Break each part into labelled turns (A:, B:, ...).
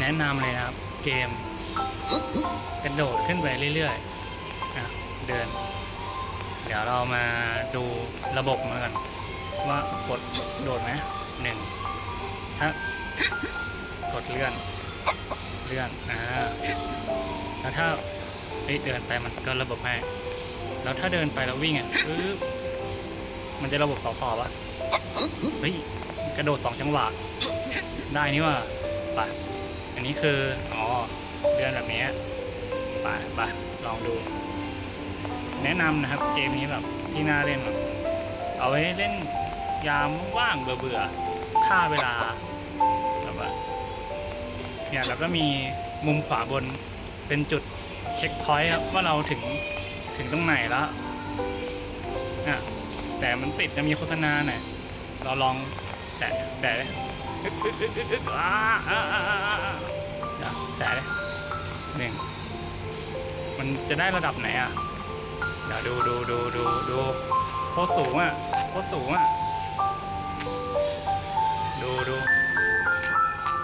A: แนะนำเลยนะครับ เกม กระโดดขึ้นไปเรื่อยๆเดิน เดี๋ยวเรามาดูระบบมันกันว่ากดโดดไหมหนึ่งถ้ากดเลื่อน เลื่อนอ่าแล้วถ้าเอ้ยเดินไปมันก็ระบบให้แล้วถ้าเดินไปแล้ววิ่งอะปึ๊บมันจะระบบสองต่อปะเฮ้ย กระโดดสองจังหวะ ได้นี่ว่าไป อันนี้คือ อ๋อเดือนแบบนี้ไปไปลองดู แนะนำนะครับเกมนี้แบบที่น่าเล่นแบบเอาไว้เล่นยามว่างเบื่อๆฆ่าเวลาแบบว่าเนี่ยแล้วก็มีมุมขวาบนเป็นจุดเช็คพอยต์ครับว่าเราถึงถึงตรงไหนแล้วอะแต่มันติดจะมีโฆษณาหน่อยเราลองแตะแตะ เดี๋ยวแตะเลยหนึ่งมันจะได้ระดับไหนอะ เดี๋ยวดูดูดูดูดูโคตรสูงอะโคตรสูงอะ ดูดู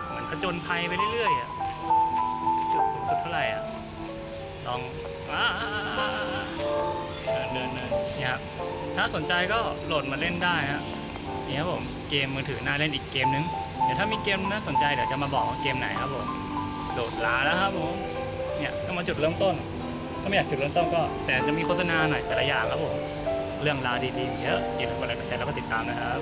A: เหมือนผจญภัยไปเรื่อยๆอะ จุดสูงสุดเท่าไหร่อะ ลองอ่าเดินเดินเดินเนี่ยครับถ้าสนใจก็โหลดมาเล่นได้ฮะ นี่ครับผมเกมมือถือน่าเล่นอีกเกมนึงเดี๋ยวถ้ามีเกมน่าสนใจเดี๋ยวจะมาบอกว่าเกมไหนครับผมโดดลาแล้วครับผมเนี่ยก็มาจุดเริ่มต้น ถ้าไม่อยากจุดเริ่มต้นก็ แต่จะมีโฆษณาหน่อยแต่ละอย่างครับผมเรื่องราวดีๆเยอะอย่าลืมกดไลค์กดแชร์แล้วก็ติดตามนะครับ